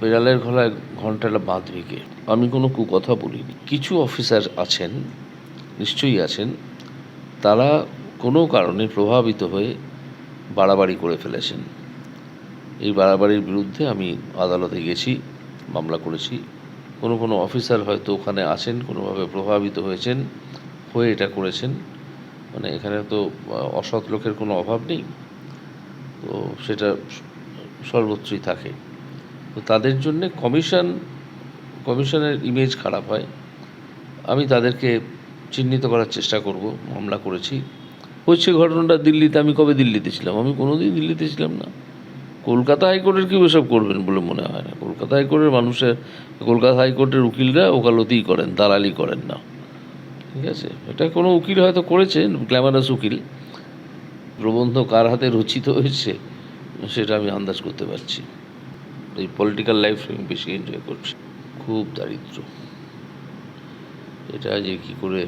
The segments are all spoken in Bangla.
বেড়ালের গলায় ঘন্টাটা বাঁধবে কে আমি কোনো কুকথা বলিনি। কিছু অফিসার আছেন, নিশ্চয়ই আছেন, তারা কোনো কারণে প্রভাবিত হয়ে বাড়াবাড়ি করে ফেলেছেন। এই বাড়াবাড়ির বিরুদ্ধে আমি আদালতে গেছি, মামলা করেছি। কোনো কোনো অফিসার হয়তো ওখানে আছেন, কোনোভাবে প্রভাবিত হয়েছেন, হয়ে এটা করেছেন। মানে এখানে তো অসৎ লোকের কোনো অভাব নেই। তো সেটা স- সর্বত্রই থাকে। তো তাদের জন্যে কমিশন কমিশনের ইমেজ খারাপ হয়। আমি তাদেরকে চিহ্নিত করার চেষ্টা করব, মামলা করেছি। হচ্ছে ঘটনাটা দিল্লিতে, আমি কবে দিল্লিতে ছিলাম? আমি কোনোদিন দিল্লিতে ছিলাম না। কলকাতা হাইকোর্টের কেউ এসব করবেন বলে মনে হয় না। কলকাতা হাইকোর্টের মানুষের, কলকাতা হাইকোর্টের উকিলরা ওকালতিই করেন, দালালি করেন না। ঠিক আছে? এটা কোনো উকিল হয়তো করেছেন গ্ল্যামারাস উকিল। প্রবন্ধ কার হাতে রচিত হয়েছে, সেটা আমি আন্দাজ করতে পারছি। এই পলিটিক্যাল লাইফ আমি বেশি এনজয় করছি। খুব দারিদ্র। এটা যে কী করে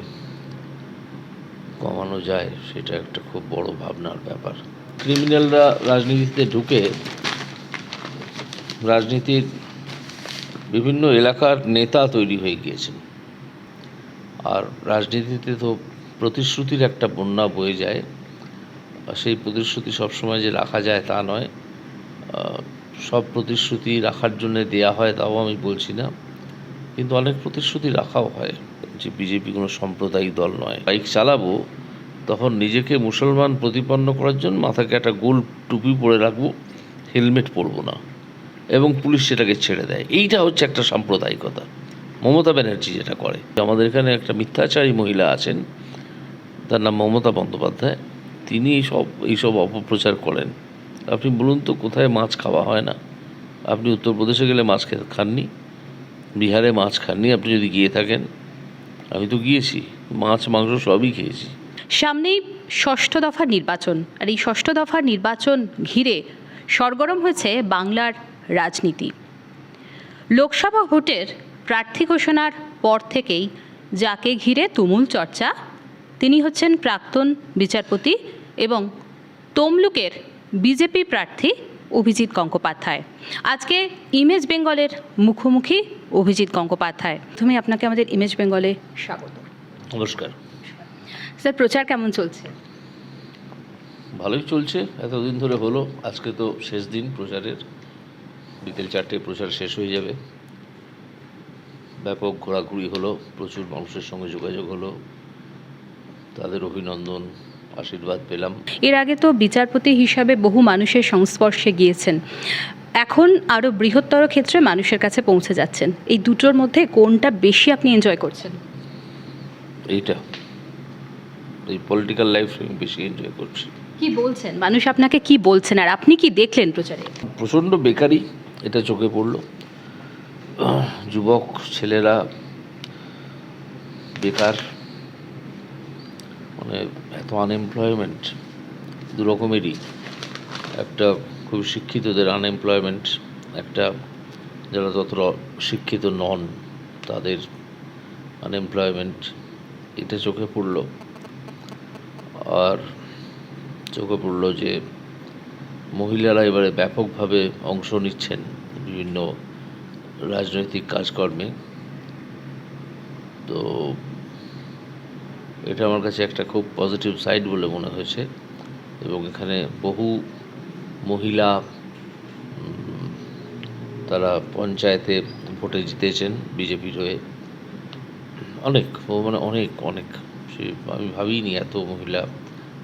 কমানো যায়, সেটা একটা খুব বড় ভাবনার ব্যাপার। ক্রিমিনালরা রাজনীতিতে ঢুকে রাজনীতির বিভিন্ন এলাকার নেতা তৈরি হয়ে গিয়েছেন। আর রাজনীতিতে তো প্রতিশ্রুতির একটা বন্যা বয়ে যায়। সেই প্রতিশ্রুতি সবসময় যে রাখা যায় তা নয়। সব প্রতিশ্রুতি রাখার জন্য দেয়া হয়, তাও আমি বলছি না। কিন্তু অনেক প্রতিশ্রুতি রাখাও হয় যে বিজেপি কোনো সাম্প্রদায়িক দল নয়। বাইক চালাবো, তখন নিজেকে মুসলমান প্রতিপন্ন করার জন্য মাথাকে একটা গোল টুপি পরে রাখব, হেলমেট পরবো না, এবং পুলিশ সেটাকে ছেড়ে দেয়। এইটা হচ্ছে একটা সাম্প্রদায়িকতা। মমতা ব্যানার্জি যেটা করে। আমাদের এখানে একটা মিথ্যাচারী মহিলা আছেন, তার নাম মমতা বন্দ্যোপাধ্যায়। তিনি সব এইসব অপপ্রচার করেন। আপনি বলুন তো কোথায় মাছ খাওয়া হয় না? আপনি উত্তরপ্রদেশে গেলে মাছ খাননি? বিহারে মাছ খাননি? আপনি যদি গিয়ে থাকেন, আমি তো গিয়েছি, মাছ, মাংস সবই খেয়েছি। সামনেই ষষ্ঠ দফার নির্বাচন, আর এই ষষ্ঠ দফার নির্বাচন ঘিরে সরগরম হয়েছে বাংলার রাজনীতি। লোকসভা ভোটের প্রার্থী ঘোষণার পর থেকেই যাকে ঘিরে তুমুল চর্চা, তিনি হচ্ছেন প্রাক্তন বিচারপতি এবং তমলুকের বিজেপি প্রার্থী অভিজিৎ গঙ্গোপাধ্যায়। আজকে ইমেজ বেঙ্গলের মুখোমুখি অভিজিৎ গঙ্গোপাধ্যায়। প্রথমে আপনাকে আমাদের ইমেজ বেঙ্গলে স্বাগত। নমস্কার। স্যার প্রচার কেমন চলছে? ভালোই চলছে। এতদিন ধরে হলো আজকে তো শেষ দিন প্রচারের। বিকেল চারটে প্রচার শেষ হয়ে যাবে। ব্যাপক ঘোরাঘুরি হলো প্রচুর মানুষের সঙ্গে যোগাযোগ হলো। তাদের অভিনন্দন। আশীর্বাদ পেলাম। এর আগে তো বিচারপতি হিসাবে বহু মানুষের সংস্পর্শে গিয়েছেন। এখন আরও বৃহত্তর ক্ষেত্রে মানুষের কাছে পৌঁছে যাচ্ছেন। এই দুটোর মধ্যে কোনটা বেশি আপনি এনজয় করছেন? এইটা। এই পলিটিক্যাল লাইফ আমি বেশি এনজয় করছি। কি বলছেন? মানুষ আপনাকে কি বলছেন? আর আপনি কি দেখলেন প্রচারে? প্রচণ্ড বেকারি এটা চোখে পড়ল। যুবক ছেলেরা বেকার মানে এত আনএমপ্লয়মেন্ট দু রকমেরই একটা খুব শিক্ষিতদের আনএমপ্লয়মেন্ট একটা যারা ততটা শিক্ষিত নন, তাদের আনএমপ্লয়মেন্ট এটা চোখে পড়ল। আর চোখে পড়ল যে মহিলারা এবারে ব্যাপকভাবে অংশ নিচ্ছেন বিভিন্ন রাজনৈতিক কাজকর্মে। তো এটা আমার কাছে একটা খুব পজিটিভ সাইড বলে মনে হয়েছে এবং এখানে বহু মহিলা তারা পঞ্চায়েতে ভোটে জিতেছেন, বিজেপির হয়ে। অনেক মানে অনেক অনেক। সে আমি ভাবিনি এত মহিলা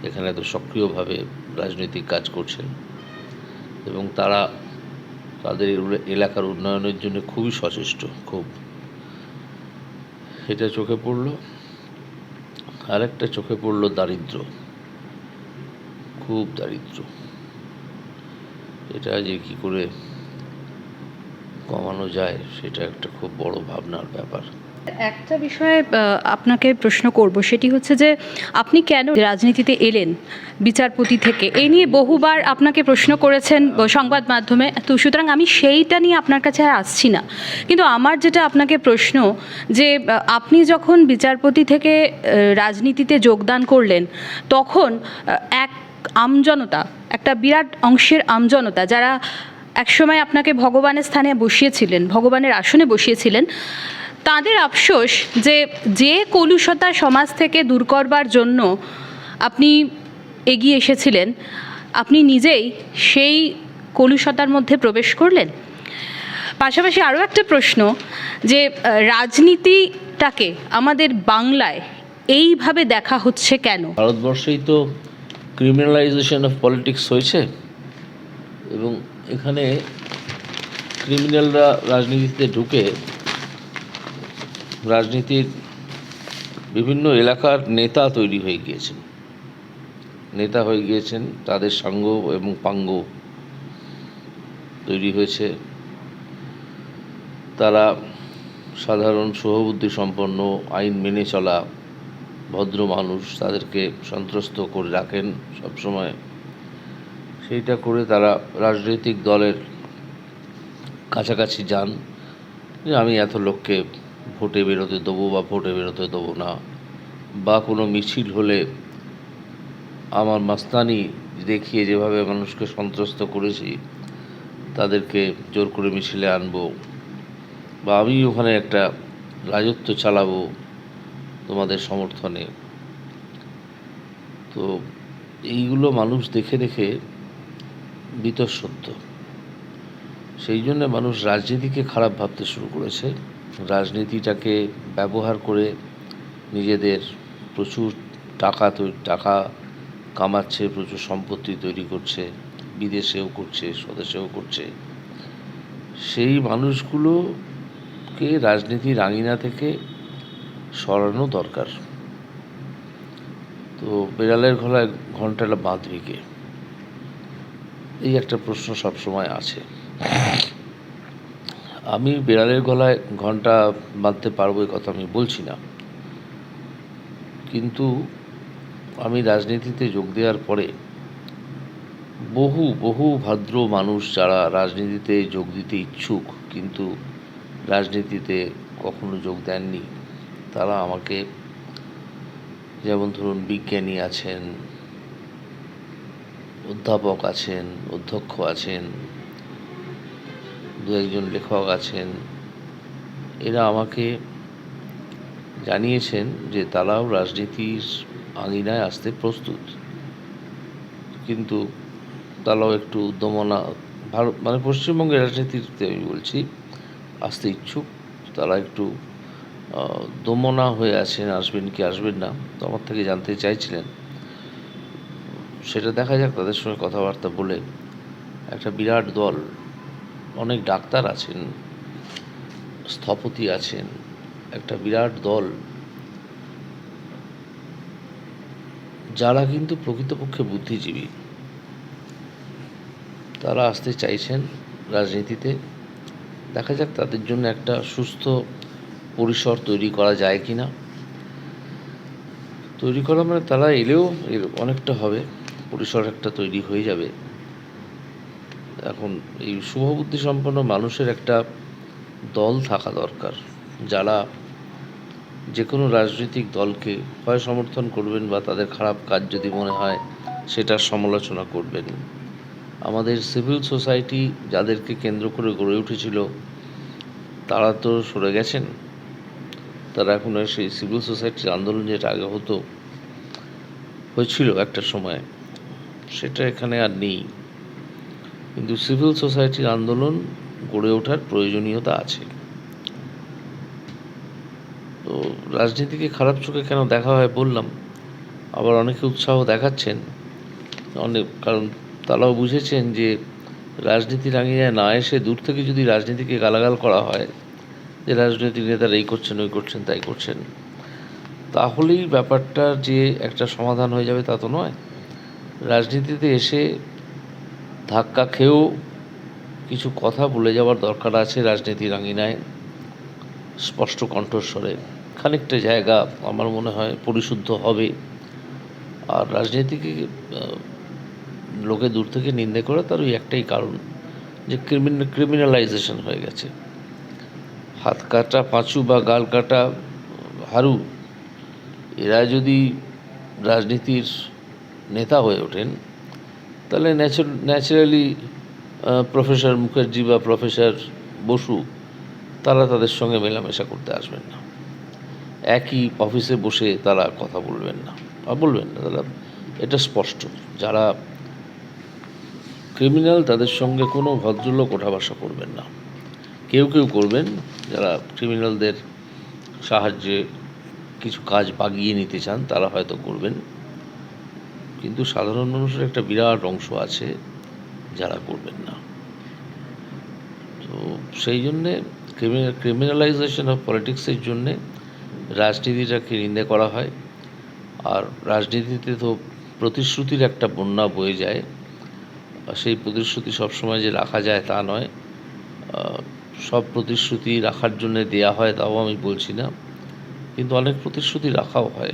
এখানে এত সক্রিয়ভাবে রাজনৈতিক কাজ করছেন। এবং তারা তাদের এলাকার উন্নয়নের জন্য খুবই সচেষ্ট, খুব। এটা চোখে পড়ল। আরেকটা চোখে পড়ল দারিদ্র। খুব দারিদ্র। এটা যে কি করে কমানো যায়, সেটা একটা খুব বড় ভাবনার ব্যাপার। একটা বিষয়ে আপনাকে প্রশ্ন করব, সেটি হচ্ছে যে আপনি কেন রাজনীতিতে এলেন বিচারপতি থেকে? এই নিয়ে বহুবার আপনাকে প্রশ্ন করেছেন সংবাদ মাধ্যমে। তো সুতরাং আমি সেইটা নিয়ে আপনার কাছে আর আসছি না। কিন্তু আমার যেটা আপনাকে প্রশ্ন যে আপনি যখন বিচারপতি থেকে রাজনীতিতে যোগদান করলেন, তখন এক আমজনতা, একটা বিরাট অংশের আমজনতা যারা একসময় আপনাকে ভগবানের স্থানে বসিয়েছিলেন, ভগবানের আসনে বসিয়েছিলেন তাদের আফসোস যে যে কলুষতা সমাজ থেকে দূর করবার জন্য আপনি এগিয়ে এসেছিলেন, আপনি নিজেই সেই কলুষতার মধ্যে প্রবেশ করলেন। পাশাপাশি আরও একটা প্রশ্ন যে রাজনীতিটাকে আমাদের বাংলায় এইভাবে দেখা হচ্ছে কেন? ভারতবর্ষেই তো ক্রিমিনালাইজেশন অফ পলিটিক্স হয়েছে এবং এখানে ক্রিমিনালরা রাজনীতিতে ঢুকে রাজনীতির বিভিন্ন এলাকার নেতা তৈরি হয়ে গিয়েছেন। নেতা হয়ে গিয়েছেন, তাদের সাঙ্গ এবং পাঙ্গ তৈরি হয়েছে। তারা সাধারণ সহবুদ্ধি সম্পন্ন, আইন মেনে চলা, ভদ্র মানুষ, তাদেরকে সন্ত্রস্ত করে রাখেন সবসময়। সেইটা করে তারা রাজনৈতিক দলের কাছাকাছি যান। যে আমি এত লোককে ভোটে বেরোতে দেবো বা ভোটে বেরোতে দেবো না, বা কোনো মিছিল হলে আমার মাস্তানি দেখিয়ে যেভাবে মানুষকে সন্ত্রস্ত করেছি, তাদেরকে জোর করে মিছিলে আনব, বা আমি ওখানে একটা রাজত্ব চালাবো তোমাদের সমর্থনে। তো এইগুলো মানুষ দেখে দেখে বিতঃসত্য সেই জন্য মানুষ রাজনীতিকে খারাপ ভাবতে শুরু করেছে। রাজনীতিটাকে ব্যবহার করে নিজেদের প্রচুর টাকা টাকা কামাচ্ছে, প্রচুর সম্পত্তি তৈরি করছে, বিদেশেও করছে, স্বদেশেও করছে। সেই মানুষগুলোকে রাজনীতির আঙিনা থেকে সরানো দরকার। তো বেড়ালের গলায় ঘন্টাটা বাঁধবি কে? এই একটা প্রশ্ন সবসময় আছে। আমি বেড়ালের গলায় ঘণ্টা বাঁধতে পারব কথা আমি বলছি না। কিন্তু আমি রাজনীতিতে যোগ দেওয়ার পরে বহু বহু ভদ্র মানুষ যারা রাজনীতিতে যোগ দিতে ইচ্ছুক, কিন্তু রাজনীতিতে কখনো যোগ দেননি, তারা আমাকে যেমন ধরুন বিজ্ঞানী আছেন, অধ্যাপক আছেন, অধ্যক্ষ আছেন দু একজন লেখক আছেন, এরা আমাকে জানিয়েছেন যে তারাও রাজনীতির আঙিনায় আসতে প্রস্তুত। কিন্তু তারাও একটু উদ্যমনা ভারত মানে পশ্চিমবঙ্গের রাজনীতিতে আমি বলছি, আসতে ইচ্ছুক, তারা একটু দমনা হয়ে আছেন, আসবেন কি আসবেন না, তো আমার থেকে জানতে চাইছিলেন। সেটা দেখা যাক, তাদের সঙ্গে কথাবার্তা বলে একটা বিরাট দল অনেক ডাক্তার আছেন, স্থপতি আছেন, একটা বিরাট দল। যারা কিন্তু প্রকৃতপক্ষে বুদ্ধিজীবী। তারা আসতে চাইছেন রাজনীতিতে। দেখা যাক তাদের জন্য একটা সুস্থ পরিসর তৈরি করা যায় কি না তৈরি করা মানে তারা এলেও এর অনেকটা হবে, পরিসর একটা তৈরি হয়ে যাবে। এখন এই শুভবুদ্ধি সম্পন্ন মানুষের একটা দল থাকা দরকার। যারা যে কোনো রাজনৈতিক দলকে হয় সমর্থন করবেন বা তাদের খারাপ কাজ যদি মনে হয় সেটার সমালোচনা করবেন। আমাদের সিভিল সোসাইটি যাদেরকে কেন্দ্র করে গড়ে উঠেছিল, তারা তো সরে গেছেন। তারা এখন আর সেই সিভিল সোসাইটির আন্দোলন যেটা আগে হতো, হয়েছিল একটা সময়। সেটা এখানে আর নেই। কিন্তু সিভিল সোসাইটির আন্দোলন গড়ে ওঠার প্রয়োজনীয়তা আছে। তো রাজনীতিকে খারাপ চোখে কেন দেখা হয় বললাম। আবার অনেকে উৎসাহ দেখাচ্ছেন। অনেক, কারণ তারাও বুঝেছেন যে রাজনীতির আঙিনায় না এসে দূর থেকে যদি রাজনীতিকে গালাগাল করা হয়, যে রাজনৈতিক নেতারা এই করছেন, ওই করছেন, তাই করছেন, তাহলেই ব্যাপারটার যে একটা সমাধান হয়ে যাবে তা তো নয়। রাজনীতিতে এসে ধাক্কা খেয়েও কিছু কথা বলে যাওয়ার দরকার আছে রাজনীতির আঙিনায় স্পষ্ট কণ্ঠস্বরে। খানিকটা জায়গা আমার মনে হয় পরিশুদ্ধ হবে। আর রাজনীতিকে লোকে দূর থেকে নিন্দে করে তার ওই একটাই কারণ, যে ক্রিমিনাল ক্রিমিনালাইজেশন হয়ে গেছে। হাত কাটা, পাঁচু বা গাল কাটা, হারু, এরা যদি রাজনীতির নেতা হয়ে ওঠেন তাহলে ন্যাচারালি প্রফেসর মুখার্জি বা প্রফেসর বসু, তারা তাদের সঙ্গে মেলামেশা করতে আসবেন না। একই অফিসে বসে তারা কথা বলবেন না। আর বলবেন না, তারা, এটা স্পষ্ট। যারা ক্রিমিনাল তাদের সঙ্গে কোনো ভদ্রলোক ওঠা বসা করবেন না। কেউ কেউ করবেন, যারা ক্রিমিনালদের সাহায্যে কিছু কাজ বাগিয়ে নিতে চান, তারা হয়তো করবেন। কিন্তু সাধারণ মানুষের একটা বিরাট অংশ আছে যারা করবেন না। তো সেই জন্যে ক্রিমিনালাইজেশন অফ পলিটিক্সের জন্যে রাজনীতিটাকে নিন্দে করা হয়। আর রাজনীতিতে তো প্রতিশ্রুতির একটা বন্যা বয়ে যায়। সেই প্রতিশ্রুতি সবসময় যে রাখা যায় তা নয়। সব প্রতিশ্রুতি রাখার জন্য দেয়া হয়, তাও আমি বলছি না। কিন্তু অনেক প্রতিশ্রুতি রাখাও হয়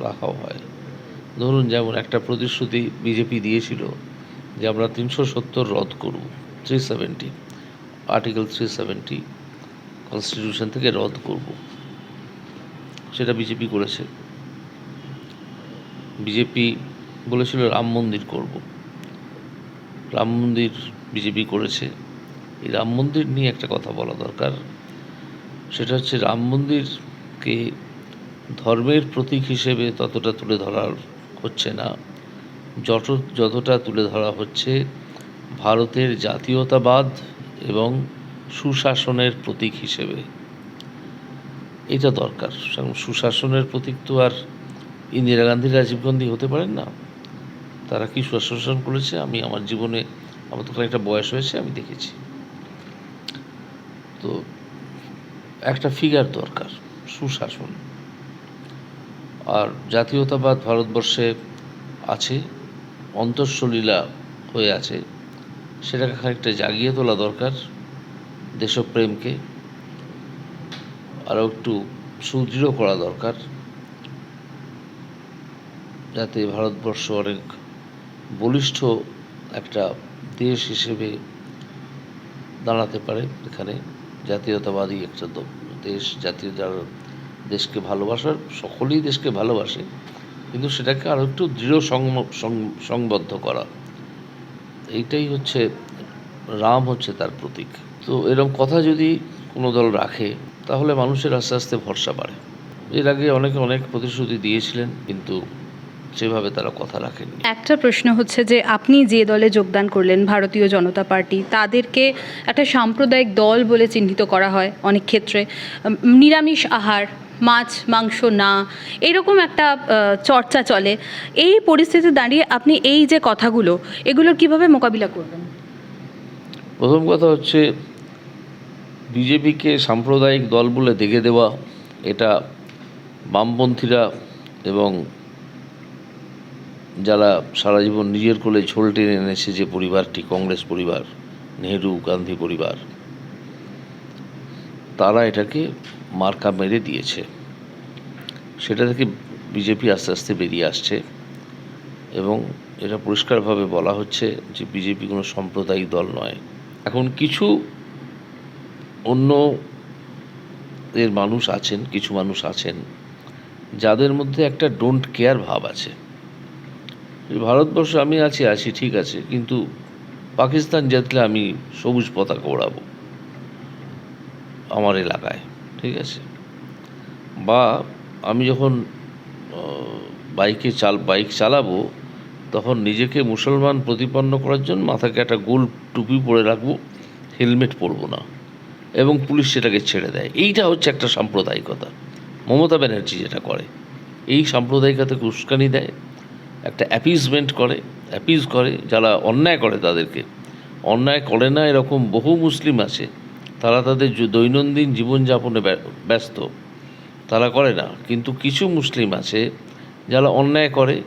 রাখাও হয়। ধরুন যেমন একটা প্রতিশ্রুতি বিজেপি দিয়েছিল যে আমরা তিনশো সত্তর রদ করব three seventy article three seventy constitution থেকে রদ করব। সেটা বিজেপি করেছে। বিজেপি বলেছিল রাম মন্দির করব। রাম মন্দির বিজেপি করেছে। এই রাম মন্দির নিয়ে একটা কথা বলা দরকার। সেটা হচ্ছে রাম মন্দিরকে ধর্মের প্রতীক হিসেবে ততটা তুলে ধরা হচ্ছে না। যত, যতটা তুলে ধরা হচ্ছে, ভারতের জাতীয়তাবাদ এবং সুশাসনের প্রতীক হিসেবে। এটা দরকার। সুশাসনের প্রতীক তো আর ইন্দিরা গান্ধী রাজীব গান্ধী হতে পারেন না। তারা কি সুশাসন করেছে? আমি আমার জীবনে, আমার তো একটা বয়স হয়েছে, আমি দেখেছি। তো একটা ফিগার দরকার, সুশাসন। আর জাতীয়তাবাদ ভারতবর্ষে আছে, অন্তঃসলীলা হয়ে আছে, সেটাকে খানিকটা জাগিয়ে তোলা দরকার দেশপ্রেমকে। আরও একটু সুদৃঢ় করা দরকার, যাতে ভারতবর্ষ অনেক বলিষ্ঠ একটা দেশ হিসেবে দাঁড়াতে পারে এখানে। জাতীয়তাবাদী একটা দেশ, জাতীয় যারা দেশকে ভালোবাসার সকলেই দেশকে ভালোবাসে, কিন্তু সেটাকে আরও একটু দৃঢ় সংবদ্ধ করা। এইটাই হচ্ছে, রাম হচ্ছে তার প্রতীক। তো এরকম কথা যদি কোনো দল রাখে, তাহলে মানুষের আস্তে আস্তে ভরসা বাড়ে। এর আগে অনেকে অনেক প্রতিশ্রুতি দিয়েছিলেন, কিন্তু সেভাবে তারা কথা রাখেন একটা প্রশ্ন হচ্ছে যে, আপনি যে দলে যোগদান করলেন, ভারতীয় জনতা পার্টি, তাদেরকে একটা সাম্প্রদায়িক দল বলে চিহ্নিত করা হয় অনেক ক্ষেত্রে। নিরামিষ আহার মাছ, মাংস না, এরকম একটা চর্চা চলে। এই পরিস্থিতি দাঁড়িয়ে আপনি এই যে কথাগুলো, এগুলোর কীভাবে মোকাবিলা করবেন? প্রথম কথা হচ্ছে, বিজেপিকে সাম্প্রদায়িক দল বলে দেখে দেওয়া, এটা বামপন্থীরা এবং যারা সারা জীবন নিজের কোলে ঝোল টেনে এনেছে যে পরিবারটি, কংগ্রেস পরিবার, নেহেরু, গান্ধী পরিবার, তারা এটাকে মার্কা মেরে দিয়েছে। সেটা থেকে বিজেপি আস্তে আস্তে বেরিয়ে আসছে এবং এটা পরিষ্কারভাবে বলা হচ্ছে যে বিজেপি কোনো সাম্প্রদায়িক দল নয়। এখন কিছু অন্য এর মানুষ আছেন, কিছু মানুষ আছেন, যাদের মধ্যে একটা ডোন্ট কেয়ার ভাব আছে। ভারতবর্ষে আমি আছি আছি, ঠিক আছে, কিন্তু পাকিস্তান জিতলে আমি সবুজ পতাকা ওড়াবো আমার এলাকায়। ঠিক আছে। বা আমি যখন বাইকে চাল, বাইক চালাবো, তখন নিজেকে মুসলমান প্রতিপন্ন করার জন্য মাথাকে একটা গোল টুপি পরে রাখব, হেলমেট পরবো না এবং পুলিশ সেটাকে ছেড়ে দেয়। এইটা হচ্ছে একটা সাম্প্রদায়িকতা। মমতা ব্যানার্জি যেটা করে, এই সাম্প্রদায়িকতাকে উস্কানি দেয়, একটা অ্যাপিজমেন্ট করে অ্যাপিজ করে, যারা অন্যায় করে তাদেরকে। অন্যায় করে না, এরকম বহু মুসলিম আছে তারা তাদের দৈনন্দিন জীবনযাপনে ব্য- ব্যস্ত। তারা করে না। কিন্তু কিছু মুসলিম আছে যারা অন্যায় করে,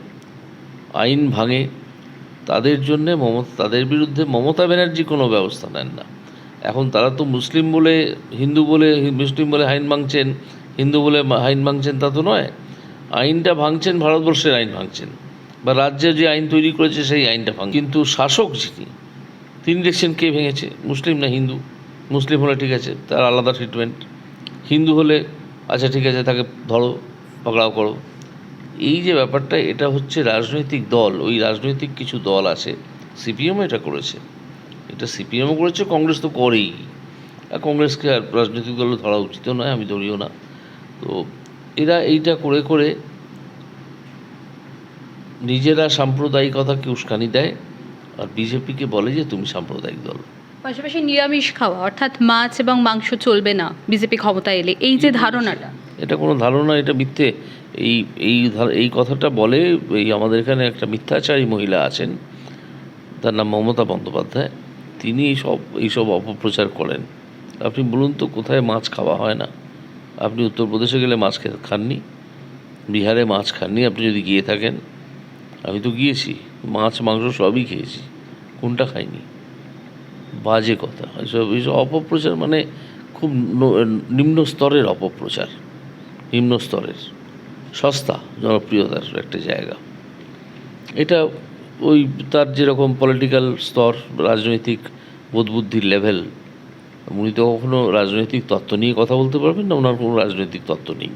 আইন ভাঙে। তাদের জন্যে মমতা, তাদের বিরুদ্ধে মমতা ব্যানার্জি কোনো ব্যবস্থা নেন না। এখন তারা তো মুসলিম বলে, হিন্দু বলে মুসলিম বলে আইন ভাঙছেন, হিন্দু বলে আইন ভাঙছেন তা তো নয়। আইনটা ভাঙছেন, ভারতবর্ষের আইন ভাঙছেন। বা রাজ্যে যে আইন তৈরি করেছে সেই আইনটা ভাঙ, কিন্তু শাসক যিনি, তিনি দেখছেন কে ভেঙেছে, মুসলিম না হিন্দু? মুসলিম হলে ঠিক আছে, তার আলাদা ট্রিটমেন্ট হিন্দু হলে আচ্ছা ঠিক আছে, তাকে ধরো, পকড়াও করো। এই যে ব্যাপারটা, এটা হচ্ছে রাজনৈতিক দল, ওই রাজনৈতিক কিছু দল আছে সিপিএমও এটা করেছে। এটা সিপিএমও করেছে, কংগ্রেস তো করেই। আর কংগ্রেসকে আর রাজনৈতিক দলে ধরা উচিত নয়, আমি ধরিও না। তো এরা এইটা করে করে নিজেরা সাম্প্রদায়িকতাকে উস্কানি দেয়, আর বিজেপিকে বলে যে, তুমি সাম্প্রদায়িক দল। পাশাপাশি নিরামিষ খাওয়া অর্থাৎ মাছ এবং মাংস চলবে না বিজেপি ক্ষমতায় এলে। এই যে ধারণাটা। এটা কোনো ধারণা এটা মিথ্যে। এই এই এই কথাটা বলে এই আমাদের এখানে একটা মিথ্যাচারী মহিলা আছেন তার নাম মমতা বন্দ্যোপাধ্যায়। তিনি সব এইসব অপপ্রচার করেন। আপনি বলুন তো কোথায় মাছ খাওয়া হয় না? আপনি উত্তরপ্রদেশে গেলে মাছ খাননি? বিহারে মাছ খাননি? আপনি যদি গিয়ে থাকেন আমি তো গিয়েছি। মাছ মাংস সবই খেয়েছি। কোনটা খাইনি? বাজে কথা। এইসব অপপ্রচার মানে খুব নিম্ন স্তরের অপপ্রচার। নিম্ন স্তরের। সস্তা, জনপ্রিয়তার একটা জায়গা। এটা ওই তার যেরকম পলিটিক্যাল স্তর, রাজনৈতিক বোধবুদ্ধির লেভেল উনি তো কখনো রাজনৈতিক তত্ত্ব নিয়ে কথা বলতে পারবেন না, ওনার কোনো রাজনৈতিক তত্ত্ব নেই।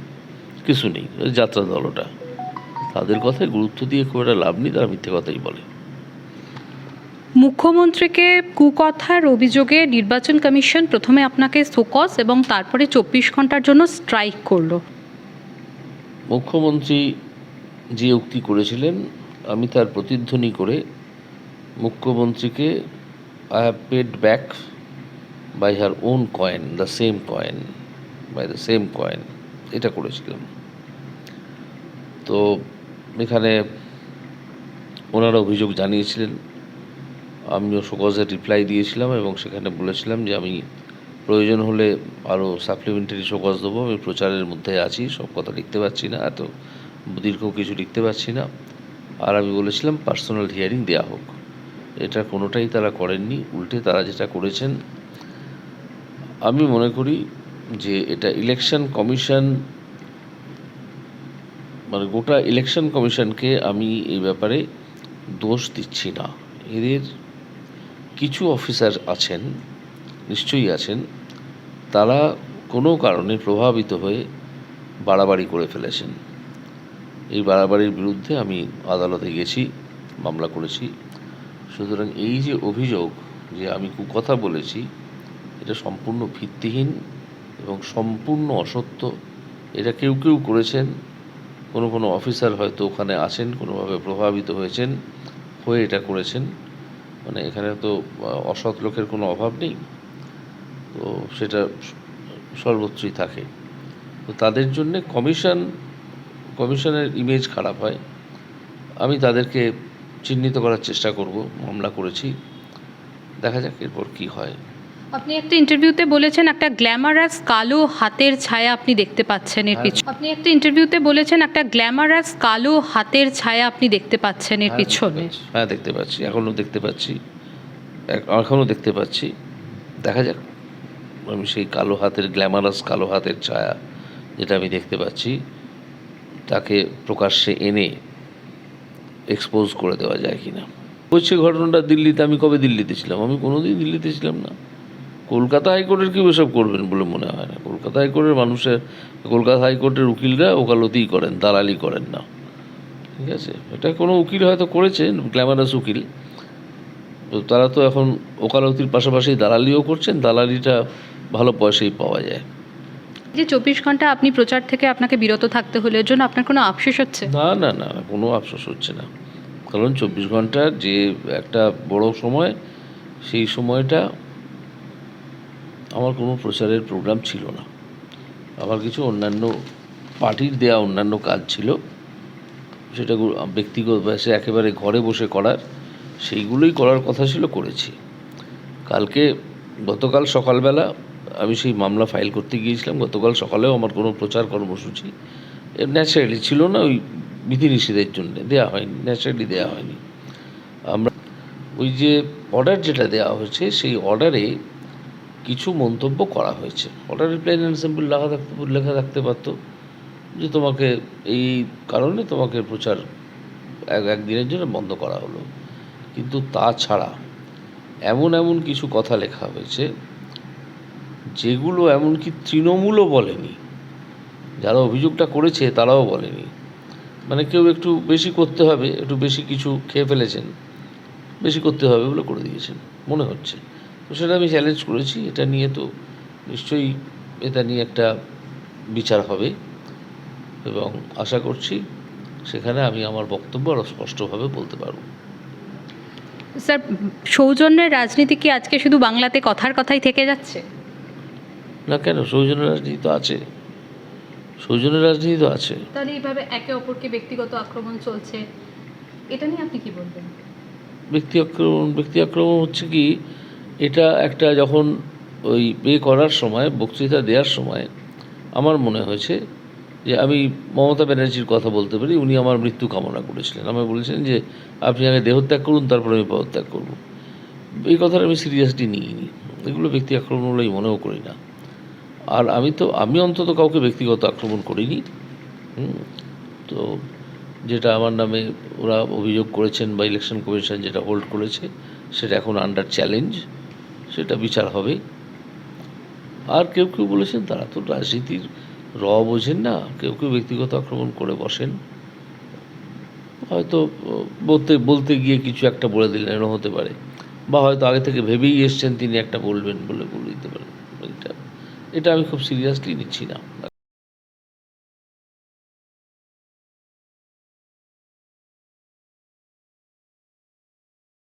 কিছু নেই। যাত্রা দলটা। তাদের কথায় গুরুত্ব দিয়ে খুব একটা লাভ নেই, তারা মিথ্যে কথাই বলে। মুখ্যমন্ত্রীকে কুকথার অভিযোগে নির্বাচন কমিশন প্রথমে আপনাকে সোকস এবং তারপরে চব্বিশ ঘণ্টার জন্য স্ট্রাইক করল। মুখ্যমন্ত্রী যে উক্তি করেছিলেন, আমি তার প্রতিধ্বনি করে মুখ্যমন্ত্রীকে I have paid back by her own coin the same coin by the same coin এটা করেছিলাম। তো এখানে ওনারা অভিযোগ জানিয়েছিলেন আমিও সকজের রিপ্লাই দিয়েছিলাম এবং সেখানে বলেছিলাম যে আমি প্রয়োজন হলে আরও সাপ্লিমেন্টারি শোকজ দেবো, আমি প্রচারের মধ্যে আছি, সব কথা লিখতে পারছি না, এত দীর্ঘ কিছু লিখতে পারছি না। আর আমি বলেছিলাম পার্সোনাল হিয়ারিং দেওয়া হোক। এটা কোনোটাই তারা করেননি, উল্টে তারা যেটা করেছেন, আমি মনে করি যে এটা ইলেকশন কমিশন মানে গোটা ইলেকশন কমিশনকে আমি এই ব্যাপারে দোষ দিচ্ছি না। এদের কিছু অফিসার আছেন, নিশ্চয়ই আছেন, তারা কোনো কারণে প্রভাবিত হয়ে বাড়াবাড়ি করে ফেলেছেন। এই বাড়াবাড়ির বিরুদ্ধে আমি আদালতে গেছি, মামলা করেছি। সুতরাং এই যে অভিযোগ যে আমি কুকথা বলেছি, এটা সম্পূর্ণ ভিত্তিহীন এবং সম্পূর্ণ অসত্য। এটা কেউ কেউ করেছেন, কোনো কোনো অফিসার হয়তো ওখানে আছেন, কোনোভাবে প্রভাবিত হয়েছেন, হয়ে এটা করেছেন। মানে এখানে তো অসৎ লোকের কোনো অভাব নেই। তো সেটা সর্বত্রই থাকে। তো তাদের জন্যে কমিশন, কমিশনের ইমেজ খারাপ হয়। আমি তাদেরকে চিহ্নিত করার চেষ্টা করব, মামলা করেছি। দেখা যাক এরপর কি হয়। আপনি একটা ইন্টারভিউতে বলেছেন একটা গ্ল্যামারাস কালো হাতের ছায়া আপনি দেখতে পাচ্ছেন এর হ্যাঁ। পিছনে। আপনি একটা ইন্টারভিউতে বলেছেন একটা গ্ল্যামারাস কালো হাতের ছায়া আপনি দেখতে পাচ্ছেন এর হ্যাঁ, পিছনে। হ্যাঁ দেখতে পাচ্ছি। এখনও দেখতে পাচ্ছি। এখনও দেখতে পাচ্ছি। দেখা যাক। আমি সেই কালো হাতের গ্ল্যামারাস কালো হাতের ছায়া যেটা আমি দেখতে পাচ্ছি তাকে প্রকাশ্যে এনে এক্সপোজ করে দেওয়া যায় কিনা। হচ্ছে ঘটনাটা দিল্লিতে আমি কবে দিল্লিতে ছিলাম? আমি কোনোদিন দিল্লিতে ছিলাম না। কলকাতা হাইকোর্টের কেউ এসব করবেন বলে মনে হয় না? কলকাতা হাইকোর্টের মানুষের কলকাতা হাইকোর্টের উকিলরা ওকালতিই করেন দালালি করেন না। ঠিক আছে? এটা কোনো উকিল হয়তো করেছে গ্ল্যামারাস উকিল। তো তারা তো এখন ওকালতির পাশাপাশি দালালিও করছেন দালালিটা ভালো পয়সাই পাওয়া যায়। যে চব্বিশ ঘণ্টা আপনি প্রচার থেকে আপনাকে বিরত থাকতে হলে এর জন্য আপনার কোনো আফসোস হচ্ছে? না না না না, কোনো আফসোস হচ্ছে না। কারণ চব্বিশ ঘণ্টার যে একটা বড় সময় সেই সময়টা আমার কোনো প্রচারের প্রোগ্রাম ছিল না। আমার কিছু অন্যান্য পার্টির দেয়া অন্যান্য কাজ ছিল। সেটা ব্যক্তিগত সে একেবারে ঘরে বসে করার, সেইগুলোই করার কথা ছিল, করেছি। কালকে, গতকাল সকালবেলা আমি সেই মামলা ফাইল করতে গিয়েছিলাম। গতকাল সকালেও আমার কোনো প্রচার কর্মসূচি ন্যাচারালি ছিল না, ওই বিধিনিষেধের জন্য। দেওয়া হয়নি ন্যাচারালি দেওয়া হয়নি। আমরা ওই যে অর্ডার যেটা দেওয়া হয়েছে, সেই অর্ডারে কিছু মন্তব্য করা হয়েছে। অর্ডারে প্লেন অ্যান্ড সিম্পল লেখা থাকতে লেখা থাকতে পারতো যে তোমাকে এই কারণে তোমাকে প্রচার এক, একদিনের জন্য বন্ধ করা হলো। কিন্তু তাছাড়া এমন এমন কিছু কথা লেখা হয়েছে যেগুলো এমনকি তৃণমূলও বলেনি। যারা অভিযোগটা করেছে তারাও বলেনি। মানে কেউ একটু বেশি করতে হবে, একটু বেশি কিছু খেয়ে ফেলেছেন, বেশি করতে হবে বলে করে দিয়েছেন, মনে হচ্ছে। তো সেটা আমি চ্যালেঞ্জ করেছি এটা নিয়ে তো নিশ্চয়ই এটা নিয়ে একটা বিচার হবে এবং আশা করছি সেখানে আমি আমার বক্তব্য আরও স্পষ্টভাবে বলতে পারব। স্যার সৌজন্যের রাজনীতি কি আজকে শুধু বাংলাতে কথার কথাই থেকে যাচ্ছে? না কেন? সৌজন্য রাজনীতি তো আছে। সৌজন্য রাজনীতি তো আছে। তাহলে এইভাবে একে অপরকে ব্যক্তিগত আক্রমণ চলছে এটা নিয়ে আপনি কি বলবেন? ব্যক্তি আক্রমণ ব্যক্তি আক্রমণ হচ্ছে কি এটা একটা যখন ওই এ করার সময়, বক্তৃতা দেওয়ার সময় আমার মনে হয়েছে যে আমি মমতা ব্যানার্জির কথা বলতে পারি, উনি আমার মৃত্যু কামনা করেছিলেন। আমায় বলেছিলেন যে, আপনি আগে দেহত্যাগ করুন, তারপর আমি পদত্যাগ করব। এই কথাটা আমি সিরিয়াসলি নিইনি। এগুলো ব্যক্তি আক্রমণ বলেই মনেও করি না। আর আমি তো, আমি অন্তত কাউকে ব্যক্তিগত আক্রমণ করিনি। তো যেটা আমার নামে ওরা অভিযোগ করেছেন বা ইলেকশন কমিশন যেটা হোল্ড করেছে, সেটা এখন আন্ডার চ্যালেঞ্জ সেটা বিচার হবে। আর কেউ কেউ বলেছেন তারা তো রাজনীতির র বোঝেন না, কেউ কেউ ব্যক্তিগত আক্রমণ করে বসেন। হয়তো, বলতে বলতে গিয়ে কিছু একটা বলে দিলেন, এরকম হতে পারে। বা হয়তো আগে থেকে ভেবেই এসছেন তিনি একটা বলবেন বলে বলে দিতে পারেন এটা এটা আমি খুব সিরিয়াসলি নিচ্ছি না।